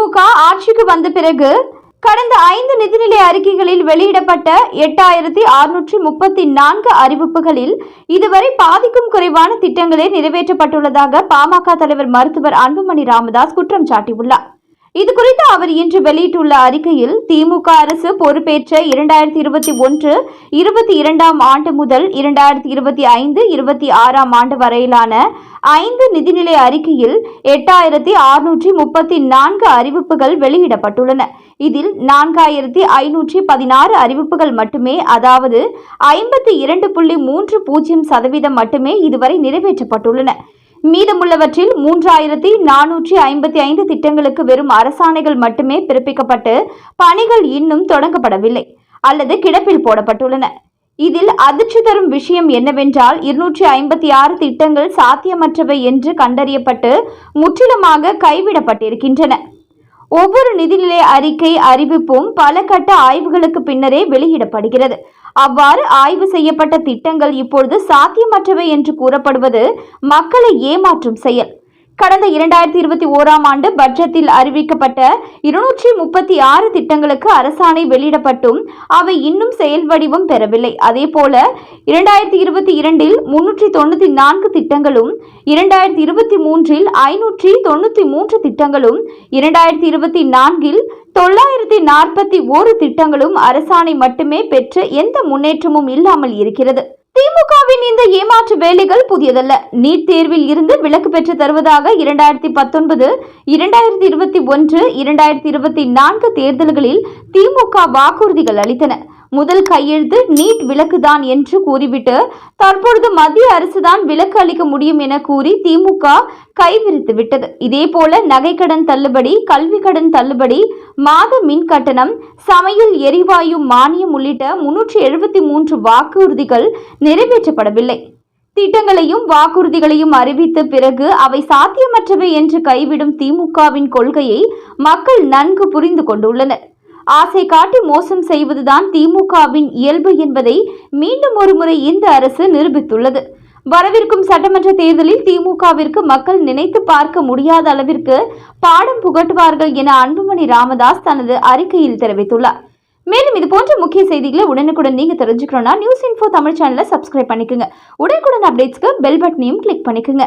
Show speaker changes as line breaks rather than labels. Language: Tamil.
திமுக ஆட்சிக்கு வந்த பிறகு கடந்த ஐந்து நிதிநிலை அறிக்கைகளில் வெளியிடப்பட்ட எட்டாயிரத்தி அறுநூற்றி முப்பத்தி நான்கு அறிவிப்புகளில் இதுவரை பாதிக்கும் குறைவான திட்டங்களே நிறைவேற்றப்பட்டுள்ளதாக பாமக தலைவர் மருத்துவர் அன்புமணி ராமதாஸ் குற்றம் சாட்டியுள்ளார். இது குறித்து அவர் இன்று வெளியிட்டுள்ள அறிக்கையில் திமுக அரசு பொறுப்பேற்ற இரண்டாயிரத்தி இருபத்தி ஒன்று இருபத்தி இரண்டாம் ஆண்டு முதல் இரண்டாயிரத்தி இருபத்தி ஐந்து இருபத்தி ஆறாம் ஆண்டு வரையிலான ஐந்து நிதிநிலை அறிக்கையில் எட்டாயிரத்தி அறுநூற்றி முப்பத்தி நான்கு அறிவிப்புகள் வெளியிடப்பட்டுள்ளன. இதில் நான்காயிரத்தி ஐநூற்றி பதினாறு அறிவிப்புகள் மட்டுமே அதாவது ஐம்பத்தி இரண்டு புள்ளி மூன்று பூஜ்ஜியம் சதவீதம் மட்டுமே இதுவரை நிறைவேற்றப்பட்டுள்ளன. மீதமுள்ளவற்றில் மூன்றாயிரத்தி நானூற்றி ஐம்பத்தி ஐந்து திட்டங்களுக்கு வெறும் அரசாணைகள் மட்டுமே பிறப்பிக்கப்பட்டு பணிகள் இன்னும் தொடங்கப்படவில்லை அல்லது கிடப்பில் போடப்பட்டுள்ளன. இதில் அதிர்ச்சி தரும் விஷயம் என்னவென்றால் இருநூற்றி ஐம்பத்தி ஆறு திட்டங்கள் சாத்தியமற்றவை என்று கண்டறியப்பட்டு முற்றிலுமாக கைவிடப்பட்டிருக்கின்றன. ஒவ்வொரு நிதிநிலை அறிக்கை அறிவிப்பும் பல கட்ட ஆய்வுகளுக்கு பின்னரே வெளியிடப்படுகிறது. அவ்வாறு ஆய்வு செய்யப்பட்ட திட்டங்கள் இப்பொழுது சாத்தியமற்றவை என்று கூறப்படுவது மக்களை ஏமாற்றும் செயல். கடந்த இரண்டாயிரத்தி இருபத்தி ஓராம் ஆண்டு பட்ஜெட்டில் அறிவிக்கப்பட்ட இருநூற்றி முப்பத்தி ஆறு திட்டங்களுக்கு அரசாணை வெளியிடப்பட்டும். அவை இன்னும் செயல் வடிவம் பெறவில்லை. அதேபோல இரண்டாயிரத்தி இருபத்தி இரண்டில் முன்னூற்றி தொண்ணூற்றி நான்கு திட்டங்களும் இரண்டாயிரத்தி இருபத்தி மூன்றில் ஐநூற்றி தொண்ணூற்றி மூன்று திட்டங்களும் இரண்டாயிரத்தி இருபத்தி நான்கில் தொள்ளாயிரத்தி நாற்பத்தி ஓரு திட்டங்களும் அரசாணை மட்டுமே பெற்று எந்த முன்னேற்றமும் இல்லாமல் இருக்கிறது. திமுகவின் இந்த ஏமாற்று வேலைகள் புதியதல்ல. நீட் தேர்வில் இருந்து விலக்கு பெற்று தருவதாக இரண்டாயிரத்தி பத்தொன்பது இரண்டாயிரத்தி இருபத்தி ஒன்று இரண்டாயிரத்தி இருபத்தி நான்கு தேர்தல்களில் திமுக வாக்குறுதிகள் அளித்தன. முதல் கையெழுத்து நீட் விலக்குதான் என்று கூறிவிட்டு தற்பொழுது மத்திய அரசுதான் விலக்கு அளிக்க முடியும் என கூறி திமுக கைவிரித்து விட்டது. இதேபோல நகைக்கடன் தள்ளுபடி கல்வி கடன் தள்ளுபடி மாத மின் கட்டணம் சமையல் எரிவாயு மானியம் உள்ளிட்ட முன்னூற்றி எழுபத்தி மூன்று வாக்குறுதிகள் நிறைவேற்றப்படவில்லை. திட்டங்களையும் வாக்குறுதிகளையும் அறிவித்த பிறகு அவை சாத்தியமற்றவை என்று கைவிடும் திமுகவின் கொள்கையை மக்கள் நன்கு புரிந்து கொண்டுள்ளனர். ஆசை காட்டி மோசம் செய்வதுதான் திமுகவின் இயல்பு என்பதை மீண்டும் ஒருமுறை இந்த அரசு நிரூபித்துள்ளது. வரவிருக்கும் சட்டமன்ற தேர்தலில் திமுகவிற்கு மக்கள் நினைத்து பார்க்க முடியாத அளவிற்கு பாடம் புகட்டுவார்கள் என அன்புமணி ராமதாஸ் தனது அறிக்கையில் தெரிவித்துள்ளார். மேலும் இது போன்ற முக்கிய செய்திகளை உடனுக்குடன் நீங்க தெரிஞ்சுக்கணும்னா நியூஸ் இன்ஃபோ தமிழ் சேனலை சப்ஸ்கிரைப் பண்ணிக்கோங்க. உடனுக்குடன் அப்டேட்ஸ்க்கு பெல் பட்டனையும் கிளிக் பண்ணிக்கோங்க.